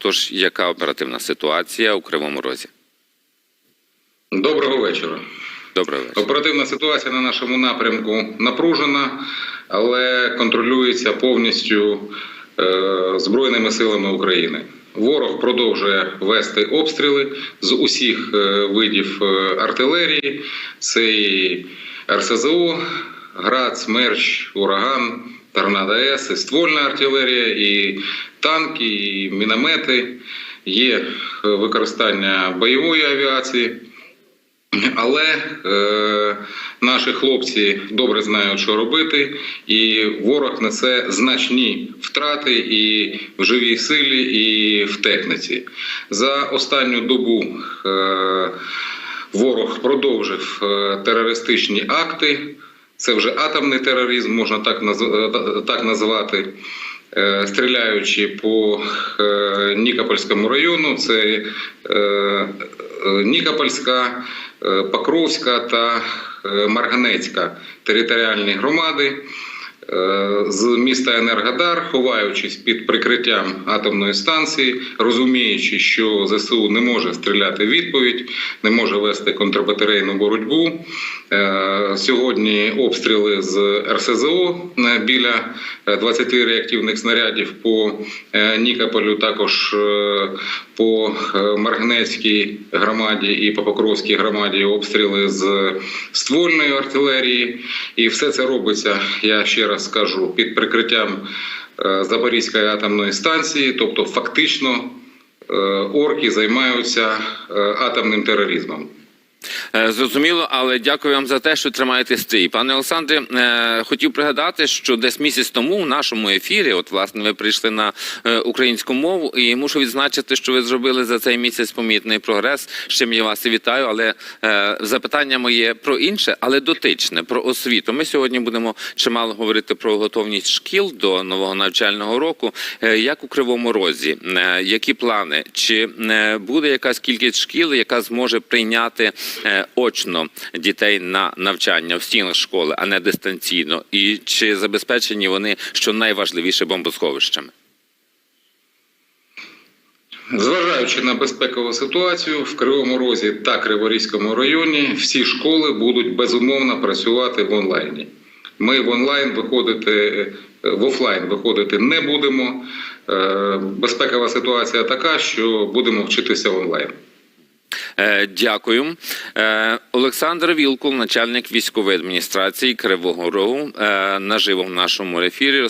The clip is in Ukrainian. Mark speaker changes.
Speaker 1: Отож, яка оперативна ситуація у Кривому Розі?
Speaker 2: Доброго вечора.
Speaker 1: Добрий вечір.
Speaker 2: Оперативна ситуація на нашому напрямку напружена, але контролюється повністю е, Збройними силами України. Ворог продовжує вести обстріли з усіх е, видів е, артилерії. Це і РСЗО, град, смерч, ураган, торнадо С, і ствольна артилерія, і танки, і міномети. Є е, використання бойової авіації. Але е, наші хлопці добре знають, що робити, і ворог несе значні втрати і в живій силі, і в техніці. За останню добу е, ворог продовжив е, терористичні акти. Це вже атомний тероризм, можна так, е, так назвати. Е, Стріляючи по е, Нікопольському району, це Нікопольська, Покровська та Марганецька територіальні громади з міста Енергодар, ховаючись під прикриттям атомної станції, розуміючи, що ЗСУ не може стріляти відповідь, не може вести контрбатарейну боротьбу. Е, Сьогодні обстріли з РСЗО е, біля е, 20 реактивних снарядів по е, Нікополю, також е, по е, Маргнецькій громаді і по Покровській громаді обстріли з ствольної артилерії. І все це робиться, я ще раз скажу, під прикриттям е, Запорізької атомної станції, тобто фактично е, орки займаються атомним тероризмом.
Speaker 1: Е, Зрозуміло, але дякую вам за те, що тримаєте стрій. Пане Олександре, е, хотів пригадати, що десь місяць тому в нашому ефірі, от власне, ви прийшли на е, українську мову, і мушу відзначити, що ви зробили за цей місяць помітний прогрес. З чим я вас і вітаю. Але запитання моє про інше, але дотичне про освіту. Ми сьогодні будемо чимало говорити про готовність шкіл до нового навчального року. Як у Кривому Розі, які плани? Чи буде якась кількість шкіл, яка зможе прийняти очно дітей на навчання в стінах школи, а не дистанційно? І чи забезпечені вони, що найважливіше, бомбосховищами?
Speaker 2: Зважаючи на безпекову ситуацію в Кривому Розі та Криворізькому районі, всі школи будуть безумовно працювати в онлайні. Ми в онлайн виходити е, в офлайн виходити не будемо. Е, Безпекова ситуація така, що будемо вчитися онлайн.
Speaker 1: Е, Дякую. Е, Олександр Вілкул, начальник військової адміністрації Кривого Рогу, е, наживо в нашому ефірі.